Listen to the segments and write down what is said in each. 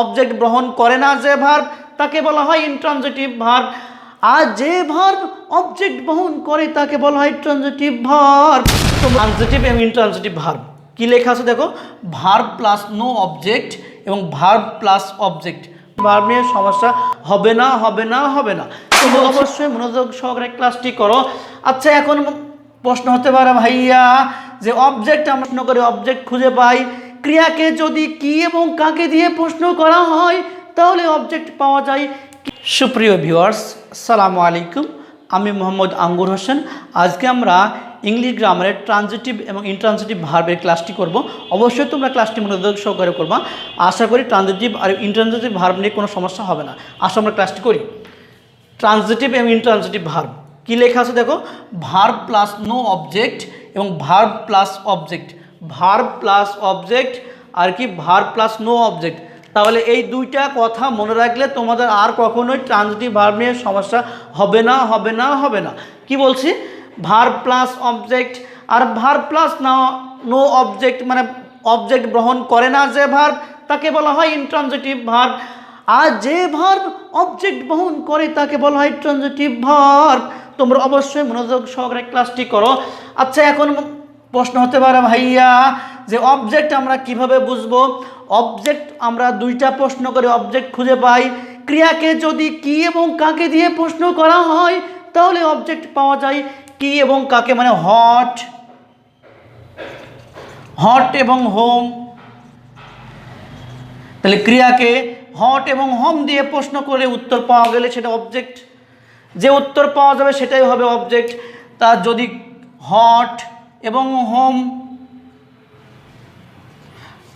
Object গ্রহণ করে না যে ভার্ব তাকে বলা হয় ইন্ট্রানজিটিভ ভার্ব আর যে ভার্ব অবজেক্ট বহন করে, তাকে বলা হয় ট্রানজিটিভ ভার্ব ট্রানজিটিভ এবং ইন্ট্রানজিটিভ ভার্ব কি লেখা আছে দেখো? ভার্ব প্লাস নো অবজেক্ট এবং ভার্ব প্লাস অবজেক্ট ভার্ব নিয়ে সমস্যা হবে না হবে না হবে না। তুমি অবশ্যই মনোযোগ সহকারে ক্লাসটি করো। আচ্ছা এখন প্রশ্ন হতে পারে ভাইয়া, যে অবজেক্ট আমরা করে অবজেক্ট খুঁজে পাই। ক্রিয়াকে যদি কি এবং কাকে দিয়ে প্রশ্ন করা হয়, তাহলে অবজেক্ট পাওয়া যায় সুপ্রিয় ভিউয়ার্স আসসালামু আলাইকুম। আমি মোহাম্মদ আঙ্গুর হোসেন। আজকে আমরা ইংলিশ গ্রামারের ট্রানজিটিভ এবং ইন্ট্রানজিটিভ ভার্বের ক্লাসটি করব। অবশ্যই তোমরা ক্লাসটি মনোযোগ সহকারে করবা। আশা করি ট্রানজিটিভ আর ইন্ট্রানজিটিভ ভার্ব নিয়ে কোনো সমস্যা হবে না। আসলে আমরা ক্লাসটি করি। ট্রানজিটিভ এবং ইন্ট্রানজিটিভ ভার্ব কী লেখা আছে দেখো? ভার্ব প্লাস নো অবজেক্ট এবং verb plus object verb plus object আর কি ভার্ব প্লাস নো অবজেক্ট তাহলে এই দুইটা কথা মনে রাখলে তোমাদের আর কখনোই ট্রানজিটিভ ভার্ব নিয়ে সমস্যা হবে না হবে না হবে না। কি বলছি? ভার্ব প্লাস অবজেক্ট আর ভার্ব প্লাস না নো অবজেক্ট মানে অবজেক্ট গ্রহণ করে না যে ভার্ব তাকে বলা হয় ইন্ট্রানজিটিভ ভার্ব আর যে ভার্ব অবজেক্ট বহন করে, তাকে বলা হয় ট্রানজিটিভ ভার্ব তোমরা অবশ্যই মনোযোগ সহকারে ক্লাসটি করো। আচ্ছা এখন প্রশ্ন হতে পারে, ভাইয়া, যে অবজেক্ট আমরা কীভাবে বুঝব? অবজেক্ট আমরা দুইটা প্রশ্ন করে অবজেক্ট খুঁজে পাই। ক্রিয়াকে যদি কি এবং কাকে দিয়ে প্রশ্ন করা হয়, তাহলে অবজেক্ট পাওয়া যায় কি এবং কাকে মানে হট হট এবং হোম তাহলে ক্রিয়াকে হট এবং হোম দিয়ে প্রশ্ন করে উত্তর পাওয়া গেলে সেটা অবজেক্ট যে উত্তর পাওয়া যাবে সেটাই হবে অবজেক্ট তার যদি হট এবং হোম।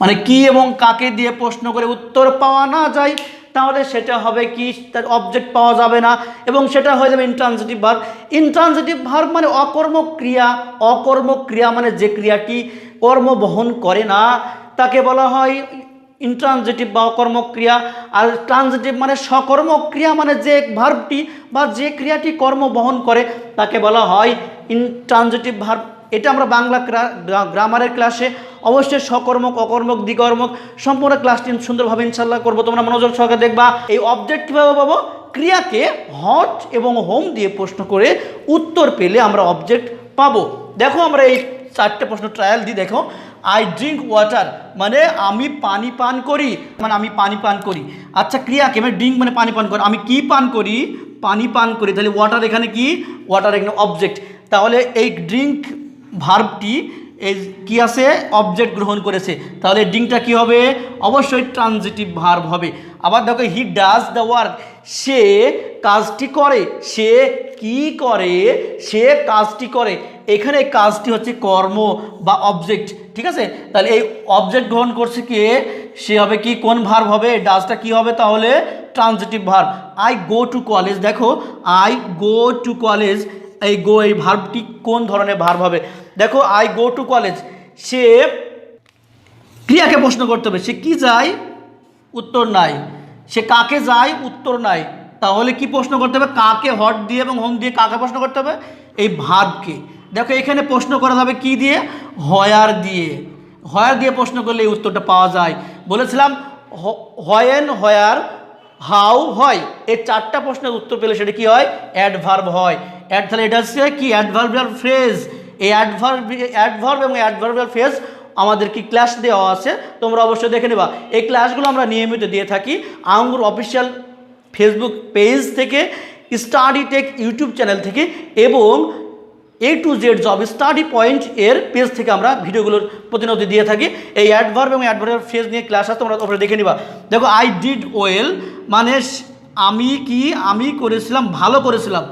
মানে কি এবং কাকে দিয়ে প্রশ্ন করে উত্তর পাওয়া না যায়, তাহলে সেটা হবে কি, তার অবজেক্ট পাওয়া যাবে না, এবং সেটা হয়ে যাবে ইন্ট্রানজিটিভ ভার্ব ইন্ট্রানজিটিভ ভার্ব মানে অকর্মক ক্রিয়া অকর্মক ক্রিয়া মানে যে ক্রিয়াটি কর্ম বহন করে না, তাকে বলা হয় ইন্ট্রানজিটিভ বা অকর্মক ক্রিয়া আর ট্রানজিটিভ মানে সকর্মক ক্রিয়া মানে যে ভার্বটি বা যে ক্রিয়াটি কর্ম বহন করে, তাকে বলা হয় ইনট্রানজিটিভ ভার্ব এটা আমরা বাংলা গ্রামারের ক্লাসে অবশ্যই সকর্মক, অকর্মক দ্বিকর্মক সম্পূর্ণ ক্লাসটি সুন্দরভাবে ইনশাল্লাহ করব। তোমরা মনোযোগ সহকারে দেখবা। এই অবজেক্ট কীভাবে পাবো? ক্রিয়াকে হট এবং হোম দিয়ে প্রশ্ন করে উত্তর পেলে আমরা অবজেক্ট পাবো। দেখো আমরা এই চারটে প্রশ্ন ট্রায়াল দিই দেখো। আই ড্রিঙ্ক ওয়াটার মানে আমি পানি পান করি মানে আমি পানি পান করি। আচ্ছা ক্রিয়াকে মানে ড্রিঙ্ক মানে পানি পান করি। আমি কি পান করি? পানি পান করি। তাহলে ওয়াটার এখানে কি? ওয়াটার এখানে অবজেক্ট তাহলে এই ড্রিঙ্ক ভার্বটি এই কি আছে? অবজেক্ট গ্রহণ করেছে। তাহলে ড্রিঙ্কটা কি হবে? অবশ্যই ট্রানজিটিভ ভার্ব হবে। আবার দেখো হি ডাজ দ্য ওয়ার্ক সে কাজটি করে। সে কি করে? সে কাজটি করে। এখানে কাজটি হচ্ছে কর্ম বা অবজেক্ট ঠিক আছে? তাহলে এই অবজেক্ট গ্রহণ করছে কে? সে হবে কি? কোন ভার্ব হবে? ডাজটা কি হবে তাহলে? Transitive verb I go to college দেখো আই গো টু কলেজ এই গো, এই ভার্বটি কোন ধরনের ভার্ব হবে? দেখো আই গো টু কলেজ সে ক্রিয়াকে প্রশ্ন করতে হবে। সে কি যায়? উত্তর নাই। সে কাকে যায়? উত্তর নাই। তাহলে কি প্রশ্ন করতে হবে? কাকে হট দিয়ে এবং হোম দিয়ে কাকে প্রশ্ন করতে হবে? এই ভার্বকে দেখো, এখানে প্রশ্ন করা যাবে কি দিয়ে? হয়ার দিয়ে। হয়ার দিয়ে প্রশ্ন করলে এই উত্তরটা পাওয়া যায়। বলেছিলাম হয়েন, হয়ার হাউ হয়? এই চারটা প্রশ্নের উত্তর পেলে সেটা কি হয়? অ্যাডভার্ব হয়। অ্যাড তাহলে এটা হচ্ছে কি? Adverbial phrase. এই অ্যাডভার্ব অ্যাডভার্ব এবং অ্যাডভার্বিয়াল ফ্রেজ আমাদের কি ক্লাস দেওয়া আছে? তোমরা অবশ্যই দেখে নেবা। এই ক্লাসগুলো আমরা নিয়মিত দিয়ে থাকি। আঙ্গুর অফিসিয়াল ফেসবুক পেজ থেকে স্টাডি টেক ইউটিউব চ্যানেল থেকে এবং A to Z job study point এর পেজ থেকে আমরা ভিডিওগুলোর প্রতিনিয়ত দিয়ে থাকি। এই অ্যাডভার্ব এবং অ্যাডভার্ব ফেজ নিয়ে ক্লাস আছে, তোমরা তোমরা দেখে নিবা। দেখো আই ডিড ওয়েল মানে আমি কি, আমি করেছিলাম, ভালো করেছিলাম।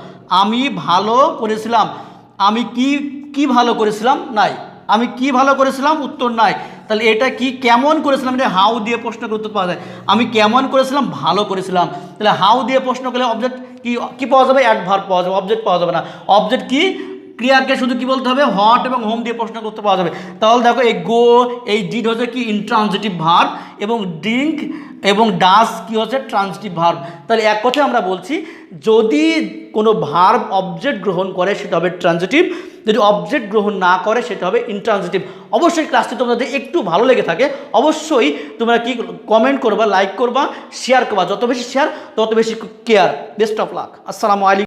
আমি ভালো করেছিলাম। আমি কি কি ভালো করেছিলাম? নাই। আমি কি ভালো করেছিলাম? উত্তর নাই। তাহলে এটা কি কেমন করেছিলাম? এটা হাউ দিয়ে প্রশ্ন করে উত্তর পাওয়া যায়। আমি কেমন করেছিলাম? ভালো করেছিলাম। তাহলে হাউ দিয়ে প্রশ্ন করলে অবজেক্ট কি কি পাওয়া যাবে? অ্যাডভার্ব পাওয়া যাবে অবজেক্ট পাওয়া যাবে না। অবজেক্ট কি? ক্রিয়াকে শুধু কি বলতে হবে? হট এবং হোম দিয়ে প্রশ্ন করতে পাওয়া যাবে। তাহলে দেখো, এই গো এই ডিড হচ্ছে কি? ইনট্রানজিটিভ ভার্ব এবং ড্রিঙ্ক এবং ডাস কি হচ্ছে? ট্রান্সিটিভ ভার্ব তাহলে এক কথায় আমরা বলছি, যদি কোনো ভার্ব অবজেক্ট গ্রহণ করে, সেটা হবে ট্রানজিটিভ যদি অবজেক্ট গ্রহণ না করে, সেটা হবে ইনট্রানজিটিভ অবশ্যই ক্লাসটি তোমাদের একটু ভালো লেগে থাকে, অবশ্যই তোমরা কি কমেন্ট করবা লাইক করবা শেয়ার করবা। যত বেশি শেয়ার তত বেশি কেয়ার বেস্ট অফ লাক আসসালামু আলাইকুম।